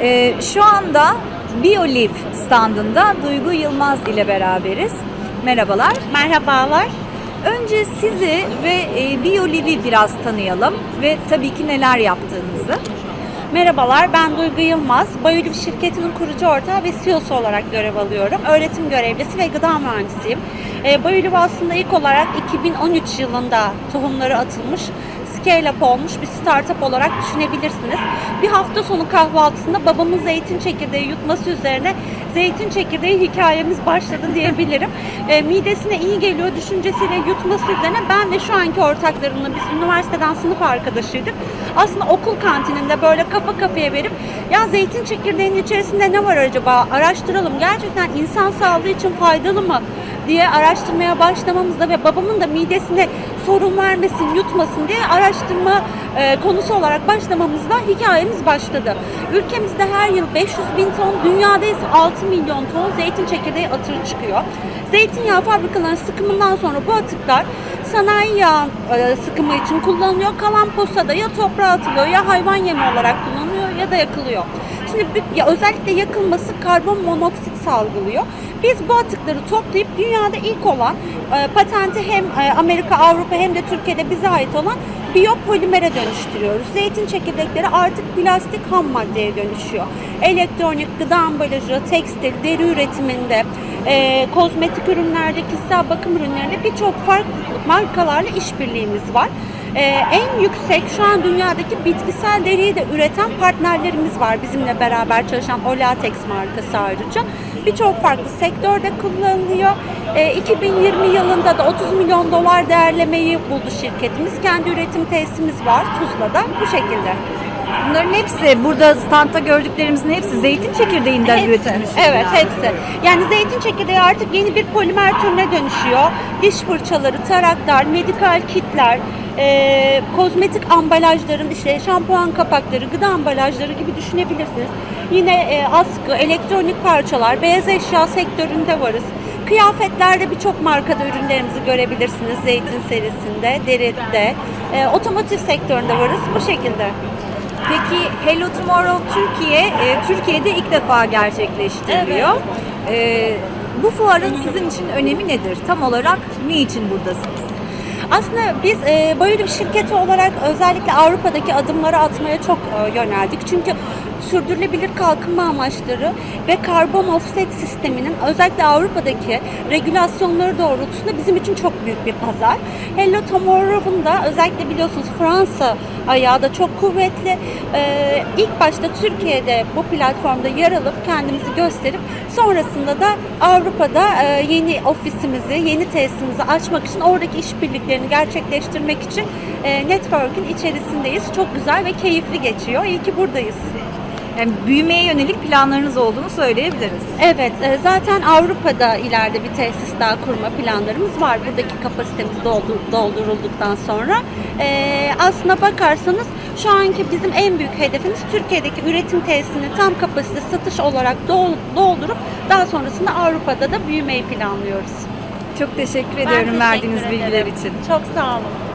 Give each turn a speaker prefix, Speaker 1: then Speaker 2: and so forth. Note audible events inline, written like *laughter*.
Speaker 1: Ee, şu anda BioLive standında Duygu Yılmaz ile beraberiz. Merhabalar.
Speaker 2: Merhabalar.
Speaker 1: Önce sizi ve e, BioLive'i biraz tanıyalım ve tabii ki neler yaptığınızı.
Speaker 2: Merhabalar, ben Duygu Yılmaz. Bayülüv şirketinin kurucu ortağı ve CEO'su olarak görev alıyorum. Öğretim görevlisi ve gıda mühendisiyim. E, aslında ilk olarak 2013 yılında tohumları atılmış, scale-up olmuş bir startup olarak düşünebilirsiniz. Bir hafta sonu kahvaltısında babamın zeytin çekirdeği yutması üzerine zeytin çekirdeği hikayemiz başladı diyebilirim. *laughs* E, midesine iyi geliyor düşüncesiyle yutması üzerine ben ve şu anki ortaklarımla biz üniversiteden sınıf arkadaşıydık. Aslında okul kantininde böyle kafa kafaya verip ya zeytin çekirdeğinin içerisinde ne var acaba araştıralım gerçekten insan sağlığı için faydalı mı diye araştırmaya başlamamızda ve babamın da midesine sorun vermesin, yutmasın diye araştırma e, konusu olarak başlamamızda hikayemiz başladı. Ülkemizde her yıl 500 bin ton, dünyada ise 6 milyon ton zeytin çekirdeği atığı çıkıyor. Zeytinyağı fabrikalarının sıkımından sonra bu atıklar sanayi yağı e, sıkımı için kullanılıyor. Kalan posada ya toprağa atılıyor ya hayvan yemi olarak kullanılıyor ya da yakılıyor. Şimdi ya özellikle yakılması karbon monoksit salgılıyor. Biz bu atıkları toplayıp dünyada ilk olan e, patenti hem e, Amerika, Avrupa hem de Türkiye'de bize ait olan biyopolimere dönüştürüyoruz. Zeytin çekirdekleri artık plastik ham maddeye dönüşüyor. Elektronik, gıda ambalajı, tekstil, deri üretiminde, e, kozmetik ürünlerde, kişisel bakım ürünlerinde birçok farklı markalarla işbirliğimiz var. Ee, en yüksek şu an dünyadaki bitkisel deriyi de üreten partnerlerimiz var bizimle beraber çalışan Olatex markası ayrıca. Birçok farklı sektörde kullanılıyor. Ee, 2020 yılında da 30 milyon dolar değerlemeyi buldu şirketimiz. Kendi üretim tesisimiz var Tuzla'da bu şekilde.
Speaker 1: Bunların hepsi, burada standta gördüklerimizin hepsi zeytin çekirdeğinden
Speaker 2: Hepsi.
Speaker 1: üretilmiş.
Speaker 2: Evet hepsi. Yani zeytin çekirdeği artık yeni bir polimer türüne dönüşüyor. Diş fırçaları, taraklar, medikal kitler, e, kozmetik ambalajların işte şampuan kapakları, gıda ambalajları gibi düşünebilirsiniz. Yine e, askı, elektronik parçalar, beyaz eşya sektöründe varız. Kıyafetlerde birçok markada ürünlerimizi görebilirsiniz. Zeytin serisinde, deride, e, otomotiv sektöründe varız bu şekilde.
Speaker 1: Peki Hello Tomorrow Türkiye, e, Türkiye'de ilk defa gerçekleştiriliyor. E, bu fuarın sizin için önemi nedir? Tam olarak niçin buradasınız?
Speaker 2: Aslında biz e, böyle bir şirketi olarak özellikle Avrupa'daki adımları atmaya çok e, yöneldik. Çünkü sürdürülebilir kalkınma amaçları ve karbon offset sisteminin özellikle Avrupa'daki regülasyonları doğrultusunda bizim için çok büyük bir pazar. Hello Tomorrow'un da özellikle biliyorsunuz Fransa ayağı da çok kuvvetli. E, ilk başta Türkiye'de bu platformda yer alıp kendimizi gösterip sonrasında da Avrupa'da e, yeni ofisimizi, yeni tesisimizi açmak için oradaki işbirliklerini gerçekleştirmek için e, network'ün içerisindeyiz. Çok güzel ve keyifli geçiyor. İyi ki buradayız.
Speaker 1: Yani büyümeye yönelik planlarınız olduğunu söyleyebiliriz.
Speaker 2: Evet, e, zaten Avrupa'da ileride bir tesis daha kurma planlarımız var. Buradaki kapasitemiz doldu- doldurulduktan sonra. E, aslına bakarsanız şu anki bizim en büyük hedefimiz Türkiye'deki üretim tesisini tam kapasite satış olarak dol- doldurup daha sonrasında Avrupa'da da büyümeyi planlıyoruz.
Speaker 1: Çok teşekkür ediyorum
Speaker 2: teşekkür
Speaker 1: verdiğiniz
Speaker 2: ederim.
Speaker 1: bilgiler için.
Speaker 2: Çok sağ olun.